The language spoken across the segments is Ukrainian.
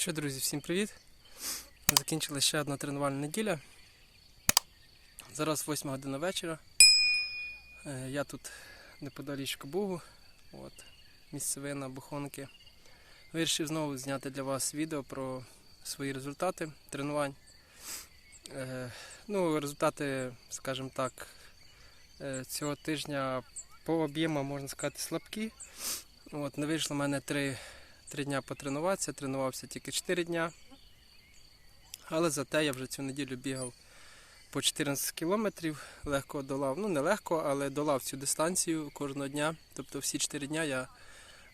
Що, друзі, всім привіт! Закінчилася ще одна тренувальна неділя. Зараз 8 година вечора. Е, Я тут неподалічку Бугу, от, місцевина Бухонки. Вирішив знову зняти для вас відео про свої результати тренувань. Е, Ну, результати, скажімо так, е, цього тижня по об'єму, можна сказати, слабкі. От, не вийшло в мене три три дня потренуватися, тренувався тільки 4 дня. Але зате я вже цю неділю бігав по 14 кілометрів, легко долав. Ну не легко, але долав цю дистанцію кожного дня. Тобто всі 4 дня я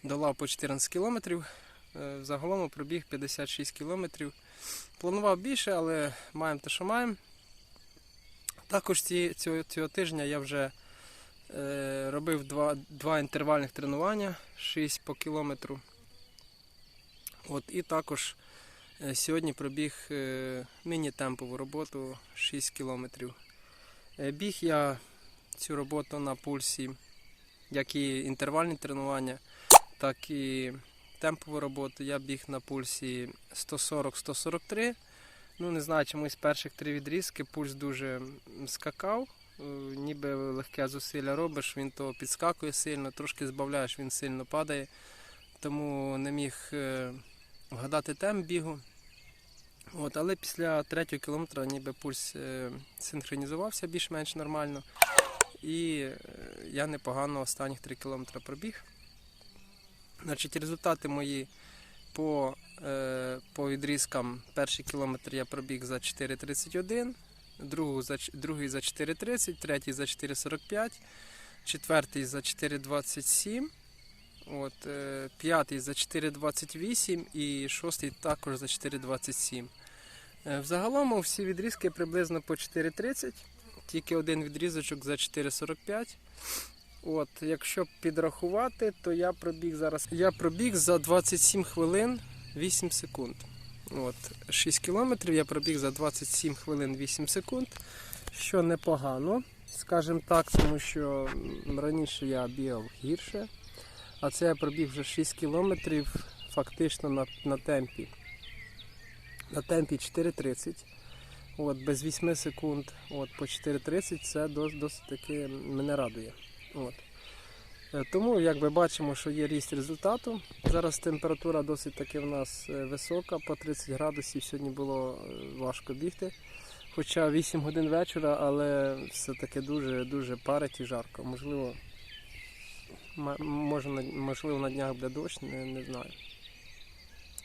долав по 14 кілометрів. Е, Загалом пробіг 56 кілометрів. Планував більше, але маємо те, що маємо. Також цього, цього тижня я вже е, робив два, два інтервальних тренування, 6 по кілометру. От, і також е, сьогодні пробіг е, міні-темпову роботу 6 кілометрів. Е, Біг я цю роботу на пульсі, як і інтервальні тренування, так і темпову роботу. Я біг на пульсі 140-143. Ну, не знаю, чомусь перших три відрізки пульс дуже скакав. Ніби легке зусилля робиш, він то підскакує сильно, трошки збавляєш, він сильно падає. Тому не міг вгадати темп бігу. От, але після третього кілометра ніби пульс е, синхронізувався більш-менш нормально. І е, я непогано останніх 3 кілометри пробіг. Значить, результати мої по, е, по відрізкам перший кілометр я пробіг за 4.31, другу за, другий за 4.30, третій за 4.45, четвертий за 4.27. От, е, п'ятий за 4,28 і шостий також за 4,27. Е, Взагалом всі відрізки приблизно по 4,30, тільки один відрізочок за 4,45. От, якщо підрахувати, то я пробіг зараз. Я пробіг за 27 хвилин 8 секунд. От, 6 кілометрів я пробіг за 27 хвилин 8 секунд, що непогано, скажімо так, тому що раніше я бігав гірше. А це я пробіг вже 6 кілометрів фактично на, на темпі. На темпі 4.30. От, без 8 секунд от, по 4.30 це досить, досить таки мене радує. От. Е, Тому, як ми бачимо, що є ріст результату. Зараз температура досить таки в нас е, висока, по 30 градусів сьогодні було е, важко бігти. Хоча 8 годин вечора, але все-таки дуже-дуже парить і жарко. Можливо, може, можливо, на днях буде дощ, не, не знаю.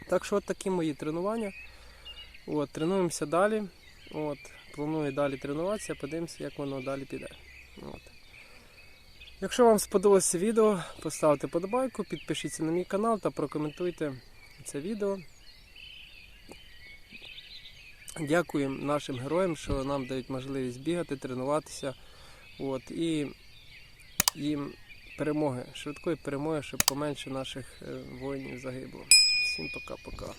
Так що от такі мої тренування. От, тренуємося далі. От, планую далі тренуватися, подивимося, як воно далі піде. От. Якщо вам сподобалося відео, поставте подобайку, підпишіться на мій канал та прокоментуйте це відео. Дякую нашим героям, що нам дають можливість бігати, тренуватися. От, і їм перемоги, швидкої перемоги, щоб поменше наших е, воїнів загибло. Всім пока-пока.